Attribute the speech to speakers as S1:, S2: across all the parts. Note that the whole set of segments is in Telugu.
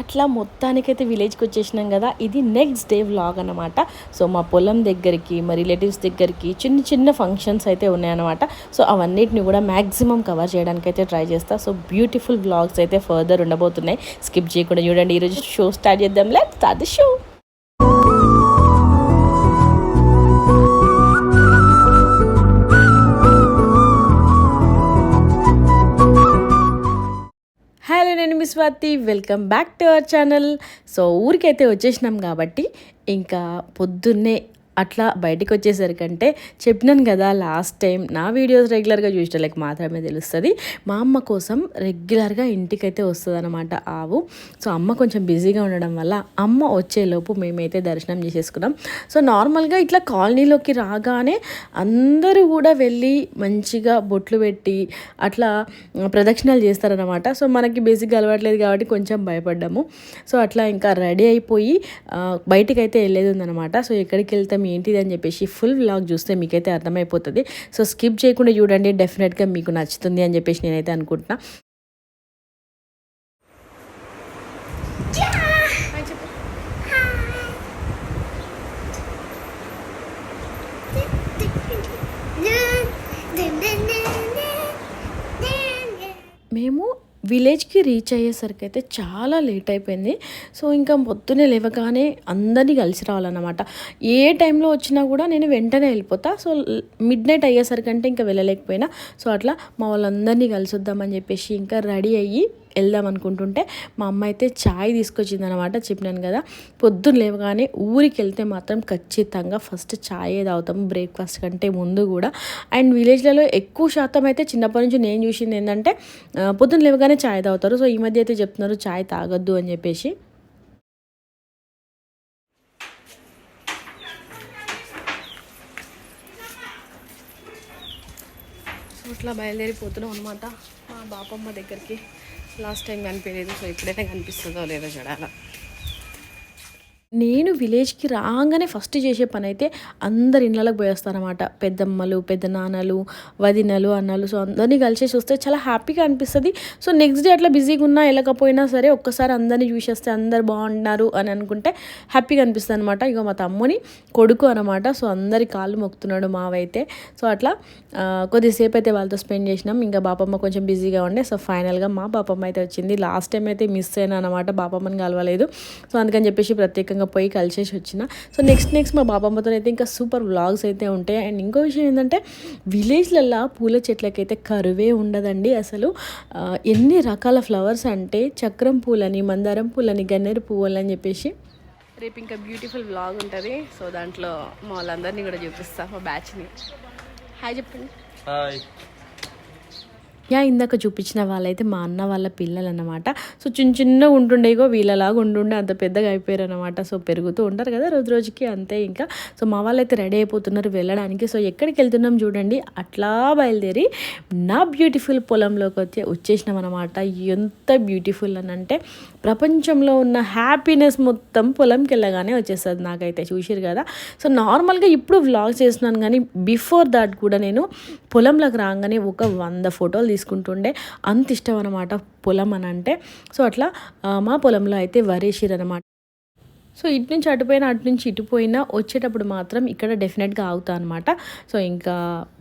S1: అట్లా మొత్తానికైతే విలేజ్కి వచ్చేసినాం కదా ఇది నెక్స్ట్ డే వ్లాగ్ అనమాట సో మా పొలం దగ్గరికి మా రిలేటివ్స్ దగ్గరికి చిన్న చిన్న ఫంక్షన్స్ అయితే ఉన్నాయన్నమాట. సో అవన్నిటిని కూడా మ్యాక్సిమం కవర్ చేయడానికి అయితే ట్రై చేస్తా. సో బ్యూటిఫుల్ వ్లాగ్స్ అయితే ఫర్దర్ ఉండబోతున్నాయి. స్కిప్ చేయకుండా చూడండి. ఈరోజు షో స్టార్ట్ చేద్దాం. Let start the show me Swathi welcome back to our channel. So ఊరికైతే వచ్చేసినాం కాబట్టి ఇంకా పొద్దున్నే అట్లా బయటికి వచ్చేసరికంటే చెప్పినాను కదా లాస్ట్ టైం నా వీడియోస్ రెగ్యులర్గా చూసేటోళ్ళకి మాత్రమే తెలుస్తుంది. మా అమ్మ కోసం రెగ్యులర్గా ఇంటికైతే వస్తుంది అనమాట ఆవు. సో అమ్మ కొంచెం బిజీగా ఉండడం వల్ల అమ్మ వచ్చేలోపు మేమైతే దర్శనం చేసేసుకున్నాం. సో నార్మల్గా ఇట్లా కాలనీలోకి రాగానే అందరూ కూడా వెళ్ళి మంచిగా బొట్లు పెట్టి అట్లా ప్రదక్షిణాలు చేస్తారనమాట సో మనకి బేసిక్గా అలవాట్లేదు కాబట్టి కొంచెం భయపడ్డాము. సో అట్లా ఇంకా రెడీ అయిపోయి బయటికి అయితే వెళ్ళేది ఉందనమాట సో ఎక్కడికి వెళ్తాం ఏంటిది అని చెప్పేసి ఫుల్ వ్లాగ్ చూస్తే మీకైతే అర్థమైపోతుంది. సో స్కిప్ చేయకుండా చూడండి డెఫినెట్గా మీకు నచ్చుతుంది అని చెప్పేసి నేనైతే అనుకుంటున్నా. మేము విలేజ్కి రీచ్ అయ్యేసరికి అయితే చాలా లేట్ అయిపోయింది సో ఇంకా పొద్దున్నే లేవగానే అందరినీ కలిసి రావాలన్నమాట. ఏ టైంలో వచ్చినా కూడా నేను వెంటనే వెళ్ళిపోతా. సో మిడ్ నైట్ అయ్యేసరికి అంటే ఇంకా వెళ్ళలేకపోయినా. సో అట్లా మా వాళ్ళందరినీ కలిసి వద్దామని చెప్పేసి ఇంకా రెడీ అయ్యి వెళ్దాం అనుకుంటుంటే మా అమ్మ అయితే ఛాయ్ తీసుకొచ్చింది అనమాట చెప్పినాను కదా. పొద్దున్న లేవగానే ఊరికి వెళ్తే మాత్రం ఖచ్చితంగా ఫస్ట్ ఛాయ్ తాగుతాం బ్రేక్ఫాస్ట్ కంటే ముందు కూడా. అండ్ విలేజ్లలో ఎక్కువ శాతం అయితే చిన్నప్పటి నుంచి నేను చూసింది ఏంటంటే పొద్దున్న లేవగానే ఛాయ్ తాగుతారు. సో ఈ మధ్య అయితే చెప్తున్నారు ఛాయ్ తాగొద్దు అని చెప్పేసి. ఇట్లా బయలుదేరిపోతున్నాం అనమాట మా బాపమ్మ దగ్గరికి. లాస్ట్ టైం కనిపించలేదు సో ఎప్పుడైనా కనిపిస్తుందో లేదో చూడాలా. నేను విలేజ్కి రాగానే ఫస్ట్ చేసే పని అయితే అందరి ఇళ్ళకి పోయేస్తారనమాట పెద్దమ్మలు పెద్ద నాన్నలు వదినలు అన్నలు. సో అందరినీ కలిసేసి వస్తే చాలా హ్యాపీగా అనిపిస్తుంది. సో నెక్స్ట్ డే అట్లా బిజీగా ఉన్నా వెళ్ళకపోయినా సరే ఒక్కసారి అందరినీ చూసేస్తే అందరు బాగుంటున్నారు అని అనుకుంటే హ్యాపీగా అనిపిస్తుంది అనమాట ఇక మా తమ్ముని కొడుకు అనమాట సో అందరి కాళ్ళు మొక్కుతున్నాడు మావైతే. సో అట్లా కొద్దిసేపు అయితే వాళ్ళతో స్పెండ్ చేసినాం. ఇంకా బాపమ్మ కొంచెం బిజీగా ఉండే. సో ఫైనల్గా మా బాపమ్మ అయితే వచ్చింది. లాస్ట్ టైం అయితే మిస్ అయినా అనమాట బాపమ్మని కలవలేదు. సో అందుకని చెప్పేసి ప్రత్యేకంగా పోయి కలిసేసి వచ్చిన. సో నెక్స్ట్ నెక్స్ట్ మా బాపమ్మతో అయితే ఇంకా సూపర్ వ్లాగ్స్ అయితే ఉంటాయి. అండ్ ఇంకో విషయం ఏంటంటే విలేజ్లల్లో పూల చెట్లకైతే కరువే ఉండదండి అసలు. ఎన్ని రకాల ఫ్లవర్స్ అంటే చక్రం పూలని మందారం పూలని గన్నేరు పువ్వులు అని చెప్పేసి. రేపు ఇంకా బ్యూటిఫుల్ వ్లాగ్ ఉంటుంది. సో దాంట్లో మా వాళ్ళందరినీ కూడా చూపిస్తా మా బ్యాచ్ని హాయ్ చెప్పండి.
S2: హాయ్
S1: యా ఇందాక చూపించిన వాళ్ళైతే మా అన్న వాళ్ళ పిల్లలు అన్నమాట సో చిన్న చిన్నగా ఉంటుండేగో వీళ్ళలాగా ఉండుండే అంత పెద్దగా అయిపోయారు అనమాట సో పెరుగుతూ ఉంటారు కదా రోజు రోజుకి అంతే ఇంకా. సో మా వాళ్ళైతే రెడీ అయిపోతున్నారు వెళ్ళడానికి. సో ఎక్కడికి వెళ్తున్నాం చూడండి అట్లా బయలుదేరి నా బ్యూటిఫుల్ పొలంలోకి వచ్చి వచ్చేసినాం అనమాట ఎంత బ్యూటిఫుల్ అని అంటే ప్రపంచంలో ఉన్న హ్యాపీనెస్ మొత్తం పొలంకి వెళ్ళగానే వచ్చేస్తుంది నాకైతే. చూసారు కదా? సో నార్మల్గా ఇప్పుడు వ్లాగ్ చేస్తున్నాను కానీ బిఫోర్ దాట్ కూడా నేను పొలంలోకి రాగానే ఒక వంద ఫోటోలు తీసుకుంటుండే. అంత ఇష్టం అనమాట పొలం అని అంటే. సో అట్లా మా పొలంలో అయితే వరేసిరు అనమాట సో ఇటు నుంచి అటుపోయినా అటు నుంచి ఇటుపోయినా వచ్చేటప్పుడు మాత్రం ఇక్కడ డెఫినెట్గా ఆగుతా అనమాట సో ఇంకా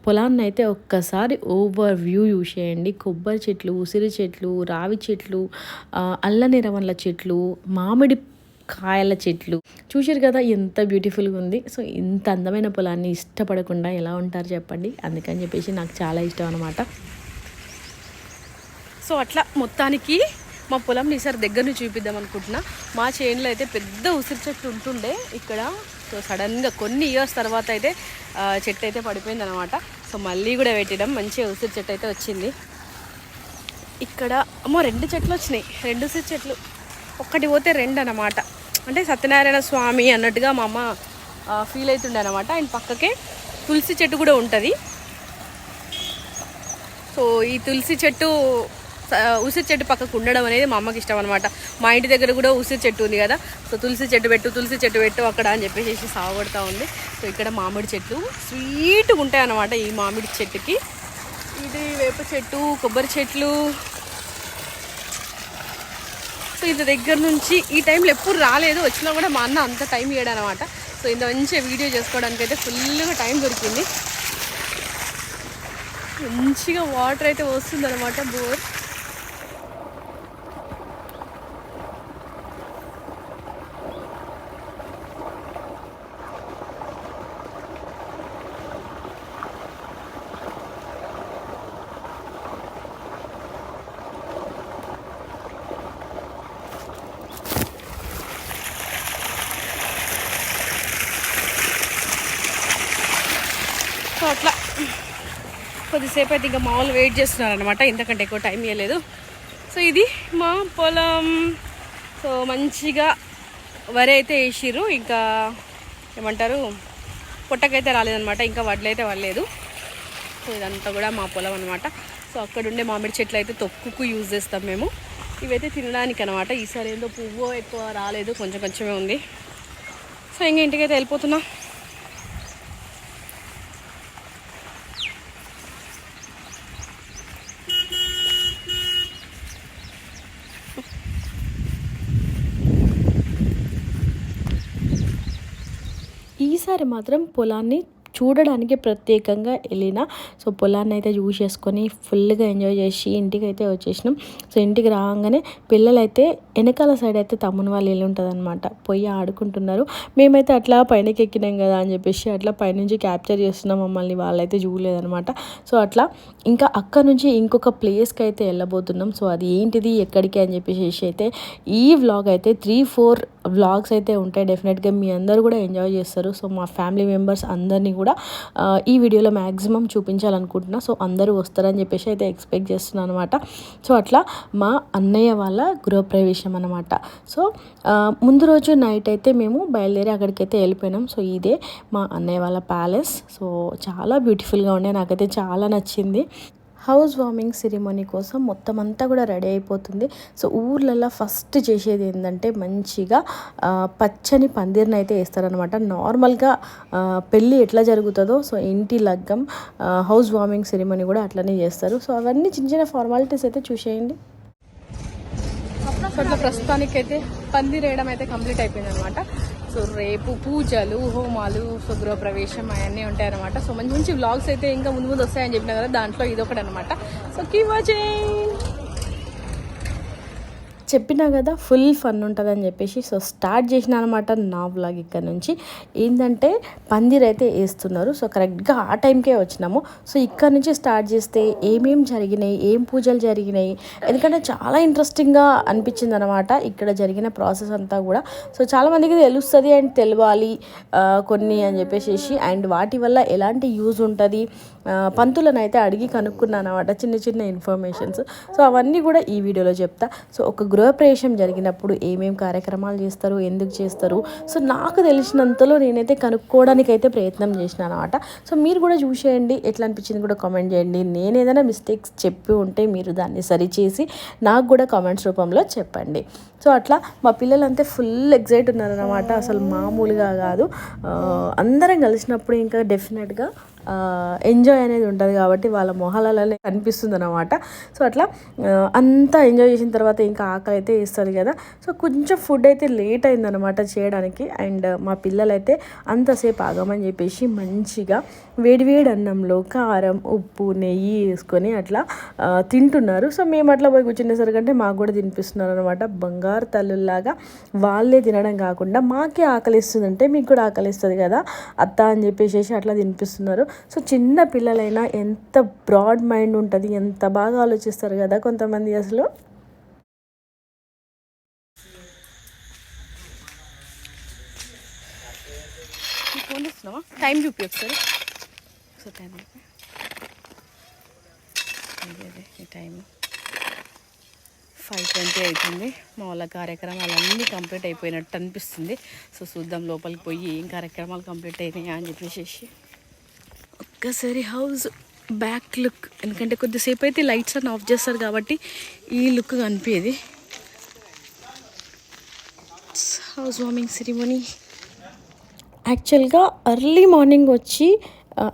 S1: పొలాన్ని అయితే ఒక్కసారి ఓవర్ వ్యూ చూసేయండి. కొబ్బరి చెట్లు ఉసిరి చెట్లు రావి చెట్లు అల్లనిరవన్ల చెట్లు మామిడి కాయల చెట్లు. చూసారు కదా ఎంత బ్యూటిఫుల్గా ఉంది. సో ఇంత అందమైన పొలాన్ని ఇష్టపడకుండా ఎలా ఉంటారు చెప్పండి. అందుకని చెప్పేసి నాకు చాలా ఇష్టం అనమాట సో అట్లా మొత్తానికి మా పొలం ఈసారి దగ్గర నుంచి చూపిద్దాం అనుకుంటున్నా. మా చేనులో అయితే పెద్ద ఉసిరి చెట్టు ఉంటుండే ఇక్కడ. సో సడన్గా కొన్ని ఇయర్స్ తర్వాత అయితే చెట్టు అయితే పడిపోయింది అనమాట సో మళ్ళీ కూడా పెట్టడం మంచిగా ఉసిరి చెట్టు అయితే వచ్చింది. ఇక్కడ అమ్మో రెండు చెట్లు వచ్చినాయి. రెండు ఉసిరి చెట్లు. ఒక్కటి పోతే రెండు అనమాట అంటే సత్యనారాయణ స్వామి అన్నట్టుగా మా అమ్మ ఫీల్ అవుతుండే అనమాట ఆయన పక్కకే తులసి చెట్టు కూడా ఉంటుంది. సో ఈ తులసి చెట్టు ఉసిరి చెట్టు పక్కకు ఉండడం అనేది మా అమ్మకి ఇష్టం అనమాట మా ఇంటి దగ్గర కూడా ఉసిరి చెట్టు ఉంది కదా సో తులసి చెట్టు పెట్టు తులసి చెట్టు పెట్టు అక్కడ అని చెప్పేసి సాగుపడతా ఉంది. సో ఇక్కడ మామిడి చెట్లు స్వీట్గా ఉంటాయి అన్నమాట ఈ మామిడి చెట్టుకి. ఇది వేప చెట్టు కొబ్బరి చెట్లు. సో
S2: ఇంత దగ్గర నుంచి ఈ టైంలో ఎప్పుడు రాలేదు వచ్చినా కూడా మా అన్న అంత టైం ఇయ్యాడు అనమాట సో ఇంత మంచిగా వీడియో చేసుకోవడానికి అయితే ఫుల్గా టైం దొరికింది. మంచిగా వాటర్ అయితే వస్తుంది అనమాట బోర్ సో అట్లా కొద్దిసేపు అయితే ఇంకా మామూలు వెయిట్ చేస్తున్నారు అనమాట ఇంతకంటే ఎక్కువ టైం ఇవ్వలేదు సో ఇది మా పొలం. సో మంచిగా వరి అయితే వేసిర్రు. ఇంకా ఏమంటారు? పొట్టకైతే రాలేదనమాట ఇంకా వడ్లు అయితే వడలేదు. సో ఇదంతా కూడా మా పొలం అనమాట సో అక్కడుండే మామిడి చెట్లు అయితే తొక్కుకు యూజ్ చేస్తాం మేము. ఇవైతే తినడానికి అనమాట ఈసారి ఏందో పువ్వు ఎక్కువ రాలేదు. కొంచెం కొంచెమే ఉంది. సో ఇంకా ఇంటికైతే వెళ్ళిపోతున్నా.
S1: ఈసారి మాత్రం పొలాన్ని చూడడానికి ప్రత్యేకంగా వెళ్ళిన. సో పొలాన్ని అయితే చూసేసుకొని ఫుల్గా ఎంజాయ్ చేసి ఇంటికి అయితే వచ్చేసినాం. సో ఇంటికి రాగానే పిల్లలైతే వెనకాల సైడ్ అయితే తమ్ముని వాళ్ళు ఇల్లు ఉంటుంది అనమాట పోయి ఆడుకుంటున్నారు. మేమైతే అట్లా పైనకి ఎక్కినాం కదా అని చెప్పేసి అట్లా పైనుంచి క్యాప్చర్ చేస్తున్నాం మమ్మల్ని. వాళ్ళైతే చూడలేదనమాట సో అట్లా ఇంకా అక్కడ నుంచి ఇంకొక ప్లేస్కి అయితే వెళ్ళబోతున్నాం. సో అది ఏంటిది ఎక్కడికి అని చెప్పేసి అయితే ఈ వ్లాగ్ అయితే త్రీ ఫోర్ వ్లాగ్స్ అయితే ఉంటాయి. డెఫినెట్గా మీ అందరూ కూడా ఎంజాయ్ చేస్తారు. సో మా ఫ్యామిలీ మెంబర్స్ అందరినీ కూడా ఈ వీడియోలో మ్యాక్సిమం చూపించాలనుకుంటున్నా. సో అందరూ వస్తారని చెప్పేసి అయితే ఎక్స్పెక్ట్ చేస్తున్నాను అనమాట సో అట్లా మా అన్నయ్య వాళ్ళ గృహప్రవేశం అనమాట సో ముందు రోజు నైట్ అయితే మేము బయలుదేరి అక్కడికైతే వెళ్ళిపోయినాం. సో ఇదే మా అన్నయ్య వాళ్ళ ప్యాలెస్ సో చాలా బ్యూటిఫుల్గా ఉండే. నాకైతే చాలా నచ్చింది. హౌస్ వార్మింగ్ సెరిమనీ కోసం మొత్తం అంతా కూడా రెడీ అయిపోతుంది. సో ఊర్లలో ఫస్ట్ చేసేది ఏంటంటే మంచిగా పచ్చని పందిరిని అయితే వేస్తారనమాట నార్మల్గా పెళ్ళి ఎట్లా జరుగుతుందో సో ఇంటి లగ్గం హౌస్ వార్మింగ్ సెరిమనీ కూడా అట్లనే చేస్తారు. సో అవన్నీ చిన్న చిన్న ఫార్మాలిటీస్ అయితే చూసేయండి.
S2: సో అట్లా ప్రస్తుతానికి అయితే వేయడం అయితే కంప్లీట్ అయిపోయింది అనమాట సో రేపు పూజలు హోమాలు సో గృహప్రవేశం అవన్నీ ఉంటాయి అనమాట సో మంచి మంచి వ్లాగ్స్ అయితే ఇంకా ముందు ముందు వస్తాయని చెప్పిన కదా దాంట్లో ఇదొకటి అనమాట సో కీ వాచింగ్
S1: చెప్పినా కదా ఫుల్ ఫన్ ఉంటుందని చెప్పేసి సో స్టార్ట్ చేసిన అనమాట నా వ్లాగ్ ఇక్కడ నుంచి. ఏంటంటే పందిర్ అయితే వేస్తున్నారు. సో కరెక్ట్గా ఆ టైంకే వచ్చినాము. సో ఇక్కడ నుంచి స్టార్ట్ చేస్తే ఏమేం జరిగినాయి ఏం పూజలు జరిగినాయి ఎందుకంటే చాలా ఇంట్రెస్టింగ్గా అనిపించింది అనమాట ఇక్కడ జరిగిన ప్రాసెస్ అంతా కూడా. సో చాలామందికి తెలుస్తుంది అండ్ తెలియాలి కొన్ని అని చెప్పేసి అండ్ వాటి వల్ల ఎలాంటి యూజ్ ఉంటుంది పంతులను అయితే అడిగి కనుక్కున్నాను అనమాట చిన్న చిన్న ఇన్ఫర్మేషన్స్. సో అవన్నీ కూడా ఈ వీడియోలో చెప్తా. సో ఒక గృహప్రవేశం జరిగినప్పుడు ఏమేమి కార్యక్రమాలు చేస్తారు ఎందుకు చేస్తారు? సో నాకు తెలిసినంతలో నేనైతే కనుక్కోవడానికి అయితే ప్రయత్నం చేసిన అనమాట సో మీరు కూడా చూసేయండి. ఎట్లా అనిపించింది కూడా కామెంట్ చేయండి. నేను ఏదైనా మిస్టేక్స్ చెప్పి ఉంటే మీరు దాన్ని సరిచేసి నాకు కూడా కామెంట్స్ రూపంలో చెప్పండి. సో అట్లా మా పిల్లలంతా ఫుల్ ఎగ్జైట్ ఉన్నారనమాట అసలు మామూలుగా కాదు. అందరం కలిసినప్పుడు ఇంకా డెఫినెట్గా ఎంజాయ్ అనేది ఉంటుంది కాబట్టి వాళ్ళ మొహాలలోనే కనిపిస్తుంది అనమాట సో అట్లా అంతా ఎంజాయ్ చేసిన తర్వాత ఇంకా ఆకలి అయితే ఇస్తుంది కదా. సో కొంచెం ఫుడ్ అయితే లేట్ అయిందనమాట చేయడానికి. అండ్ మా పిల్లలైతే అంతసేపు ఆగమని చెప్పేసి మంచిగా వేడివేడి అన్నంలో కారం ఉప్పు నెయ్యి వేసుకొని అట్లా తింటున్నారు. సో మేము అట్లా పోయి కూర్చునేసరికి అంటే మాకు కూడా తినిపిస్తున్నారు అనమాట బంగారు తల్లుల్లాగా వాళ్ళే తినడం కాకుండా మాకే ఆకలిస్తుంది అంటే మీకు కూడా ఆకలిస్తుంది కదా. అత్త అని చెప్పేసి అట్లా తినిపిస్తున్నారు. సో చిన్న పిల్లలైనా ఎంత బ్రాడ్ మైండ్ ఉంటుంది ఎంత బాగా ఆలోచిస్తారు కదా కొంతమంది అసలు.
S2: ఫోన్ ఇస్తున్నావా టైం చూపి ఒకసారి. సో టైం ఈ టైము ఫైవ్ ట్వంటీ అవుతుంది మా వాళ్ళ కార్యక్రమాలు అన్నీ కంప్లీట్ అయిపోయినట్టు అనిపిస్తుంది. సో చూద్దాం లోపలికి పోయి ఏం కార్యక్రమాలు కంప్లీట్ అయినాయా అని చెప్పేసి. ఒక్కసారి హౌస్ బ్యాక్ లుక్ ఎందుకంటే కొద్దిసేపు అయితే లైట్స్ అన్నీ ఆఫ్ చేస్తారు కాబట్టి ఈ లుక్ కనిపించేది. హౌస్ వార్మింగ్ సెరిమనీ
S1: యాక్చువల్గా ఎర్లీ మార్నింగ్ వచ్చి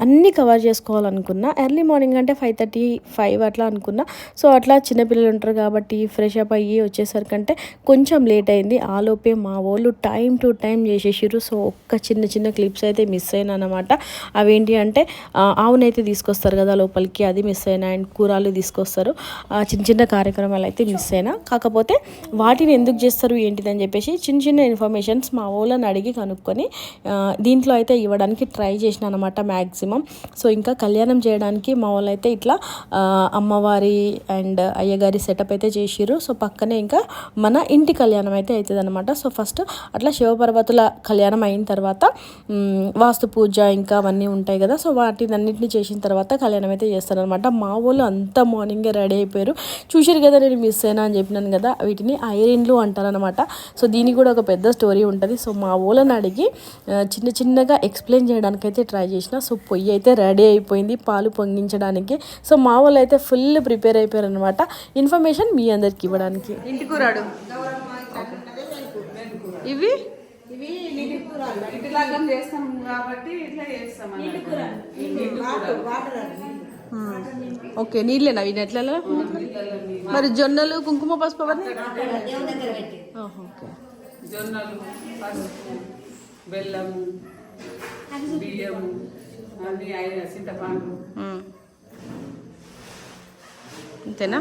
S1: అన్నీ కవర్ చేసుకోవాలనుకున్నా ఎర్లీ మార్నింగ్ అంటే ఫైవ్ థర్టీ ఫైవ్ అట్లా అనుకున్నా. సో అట్లా చిన్నపిల్లలు ఉంటారు కాబట్టి ఫ్రెష్ అప్ అయ్యి వచ్చేసరికంటే కొంచెం లేట్ అయింది. ఆలోపే మా వాళ్ళు టైం టు టైం చేసేసారు సో ఒక్క చిన్న చిన్న క్లిప్స్ అయితే మిస్ అయినా అనమాట అవేంటి అంటే ఆవునైతే తీసుకొస్తారు కదా లోపలికి అది మిస్ అయినా అండ్ కూరలు తీసుకొస్తారు. ఆ, చిన్న చిన్న కార్యక్రమాలు అయితే మిస్ అయినా. కాకపోతే వాటిని ఎందుకు చేస్తారు ఏంటిదని చెప్పేసి చిన్న చిన్న ఇన్ఫర్మేషన్స్ మా వాళ్ళని అడిగి కనుక్కొని దీంట్లో అయితే ఇవ్వడానికి ట్రై చేసిన అనమాట మ్యాక్సిమం సో ఇంకా కళ్యాణం చేయడానికి మా వాళ్ళు అయితే ఇట్లా అమ్మవారి అండ్ అయ్యగారి సెటప్ అయితే చేసిర్రు. సో పక్కనే ఇంకా మన ఇంటి కళ్యాణం అయితే అవుతుంది అనమాట సో ఫస్ట్ అట్లా శివపర్వతుల కళ్యాణం అయిన తర్వాత వాస్తు పూజ ఇంకా అవన్నీ ఉంటాయి కదా. సో వాటిని అన్నింటినీ చేసిన తర్వాత కళ్యాణం అయితే చేస్తారనమాట మా వాళ్ళు అంత మార్నింగే రెడీ అయిపోయారు. చూసారు కదా నేను మిస్ అయినా అని చెప్పినాను కదా వీటిని ఐరన్లు అంటారనమాట సో దీనికి కూడా ఒక పెద్ద స్టోరీ ఉంటుంది. సో మా వాళ్ళని అడిగి చిన్న చిన్నగా ఎక్స్ప్లెయిన్ చేయడానికి అయితే ట్రై చేసిన. సో పొయ్యి అయితే రెడీ అయిపోయింది పాలు పొంగించడానికి. సో మా వాళ్ళు అయితే ఫుల్ ప్రిపేర్ అయిపోయారు అనమాట ఇన్ఫర్మేషన్ మీ అందరికి ఇవ్వడానికి.
S2: ఇంటి కూరాడు ఇవి?
S3: ఇట్లాగా చేస్తాం కాబట్టి ఇట్లా చేస్తాం
S2: ఓకే నీళ్ళేనా అవి నెట్లలో? మరి జొన్నలు కుంకుమ పసుపు అవన్నీ? ఓకే.
S3: జొన్నలు పసుపు బెల్లము బియ్యము. చింతపండు.
S2: అంతేనా?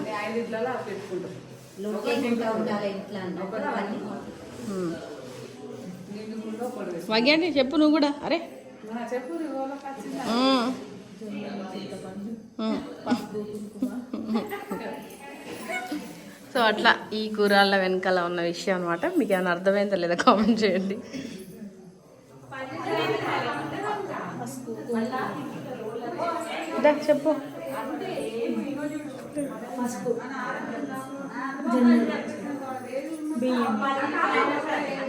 S2: చెప్పు నువ్వు కూడా. అరే.
S3: చెప్పు.
S2: సో అట్లా ఈ కూరళ్ళ వెనకాల ఉన్న విషయం అనమాట మీకు ఏమైనా అర్థమైందా లేదా? కామెంట్ చేయండి. దా, చెప్పు.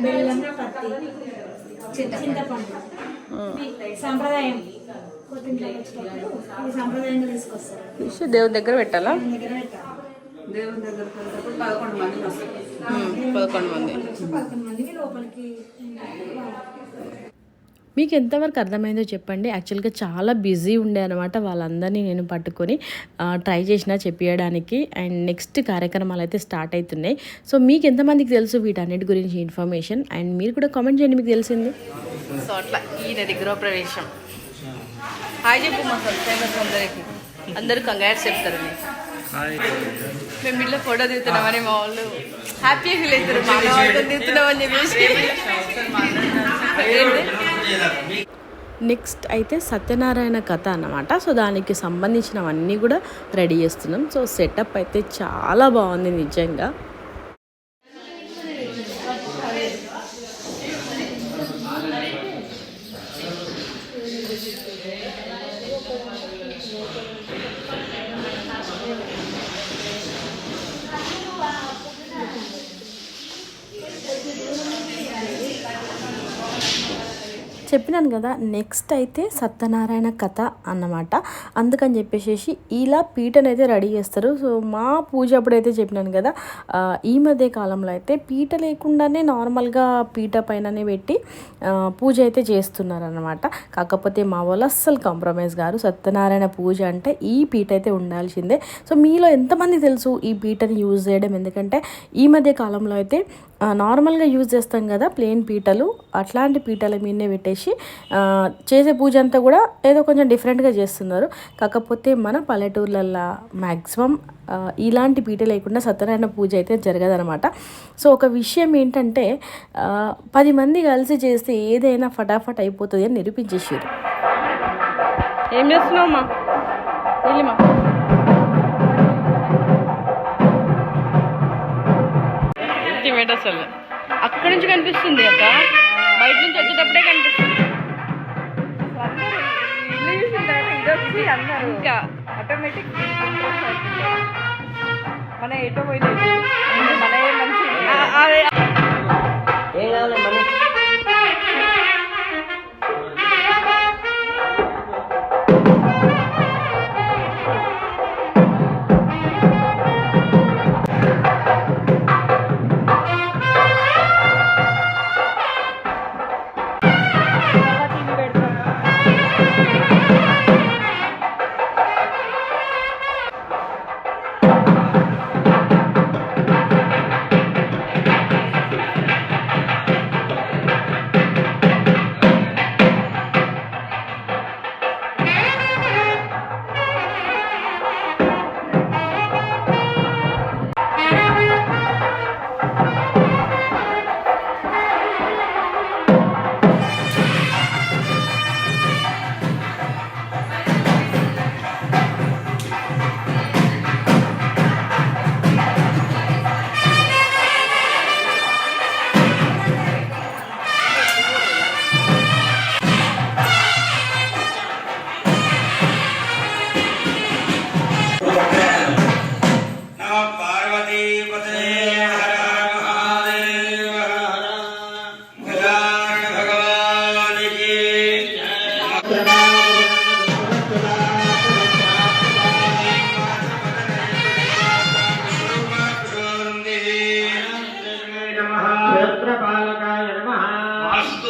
S4: బెల్లం పత్తి చింతపండు సంప్రదాయం.
S2: ఫిష్ దేవుని దగ్గర పెట్టాలా?
S4: దగ్గర
S3: దేవుని వెళ్ళేటప్పుడు పదకొండు మంది
S2: పదకొండు మంది.
S4: పదకొండు లోపలికి
S1: మీకు ఎంతవరకు అర్థమైందో చెప్పండి. యాక్చువల్గా చాలా బిజీ ఉండే అనమాట వాళ్ళందరినీ నేను పట్టుకొని ట్రై చేసిన చెప్పియడానికి. అండ్ నెక్స్ట్ కార్యక్రమాలు అయితే స్టార్ట్ అవుతున్నాయి. సో మీకు ఎంతమందికి తెలుసు వీటన్నిటి గురించి ఇన్ఫర్మేషన్? అండ్ మీరు కూడా కామెంట్ చేయండి మీకు తెలిసింది.
S2: సో అట్లా ఈయనది గృహప్రవేశం. హాయ్ చెప్పు మా సబ్స్క్రైబర్స్ అందరికి. అందరూ కంగారు చెప్తారు. మేము ఇంట్లో ఫోటో దిగుతున్నామని మా వాళ్ళు హ్యాపీ ఫీల్ అవుతారు మా వాళ్ళతో దిగుతున్నామని చెప్పేసి.
S1: నెక్స్ట్ అయితే సత్యనారాయణ కథ అన్నమాట. సో దానికి సంబంధించినవన్నీ కూడా రెడీ చేస్తున్నాం. సో సెటప్ అయితే చాలా బాగుంది నిజంగా. చెప్పినాను కదా నెక్స్ట్ అయితే సత్యనారాయణ కథ అన్నమాట. అందుకని చెప్పేసి ఇలా పీటనైతే అయితే రెడీ చేస్తారు. సో మా పూజ అప్పుడైతే చెప్పినాను కదా ఈ మధ్య కాలంలో అయితే పీట లేకుండానే నార్మల్గా పీట పైననే పెట్టి పూజ అయితే చేస్తున్నారు అనమాట కాకపోతే మా వాళ్ళు అస్సలు కాంప్రమైజ్ గారు సత్యనారాయణ పూజ అంటే ఈ పీట అయితే ఉండాల్సిందే. సో మీలో ఎంతమంది తెలుసు ఈ పీటని యూజ్ చేయడం? ఎందుకంటే ఈ మధ్య కాలంలో అయితే నార్మల్గా యూజ్ చేస్తాం కదా ప్లేన్ పీటలు. అట్లాంటి పీటల మీదనే పెట్టేసి ఆ, చేసే పూజ అంతా కూడా ఏదో కొంచెం డిఫరెంట్గా చేస్తున్నారు. కాకపోతే మన పల్లెటూర్లల్లో మ్యాక్సిమం ఇలాంటి పీట లేకుండా సత్యనారాయణ పూజ అయితే జరగదనమాట సో ఒక విషయం ఏంటంటే పది మంది కలిసి చేస్తే ఏదైనా ఫటాఫట్ అయిపోతుంది అని నిరూపించేసారు
S2: ఏం చేస్తున్నావు అమ్మా? వెళ్ళిమా. అక్కడి నుంచి కనిపిస్తుంది అక్క బయట నుంచి వచ్చేటప్పుడే కనిపిస్తుంది. ఇంకా. ఆటోమేటిక్ మన ఎటో పోయినది మన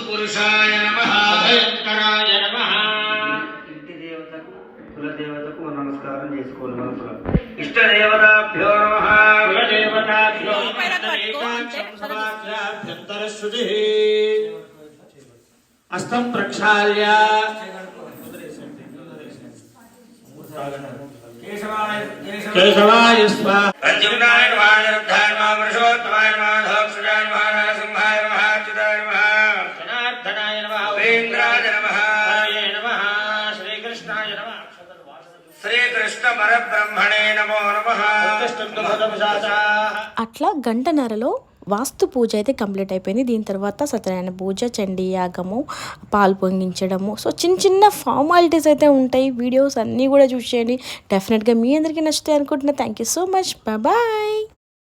S2: పురుషాయ నమ. భయంకరాయ నమ.
S5: ఇంటి దేవతకు కులదేవతకు నమస్కారం చేసుకోవాలి మనసులో ఇష్ట దేవతాభ్యో నమ. కులదేవతాభ్యో అస్తం ప్రక్షాళ్య కేశవాయ స్వాహ ప్రద్యుమ్నాయ నమః నిరుద్ధాయ నమః పురుషోత్తమాయ నమః ధోక్షజాయ నమః నరసింహాయ నమః అచ్యుతాయ నమః జనార్దనాయ నమః ఉపేంద్రాయ నమః హరయే నమః శ్రీకృష్ణాయ నమః. శ్రీకృష్ణ పరబ్రహ్మణే నమో. నమః
S1: అట్లా గంటన్నరలో వాస్తు పూజ అయితే కంప్లీట్ అయిపోయింది. దీని తర్వాత సత్యనారాయణ పూజ చండీ యాగము పాలు పొంగించడము. సో చిన్న చిన్న ఫార్మాలిటీస్ అయితే ఉంటాయి. వీడియోస్ అన్నీ కూడా చూసేయండి. డెఫినెట్గా మీ అందరికీ నచ్చుతాయి అనుకుంటున్నా. Thank you so much bye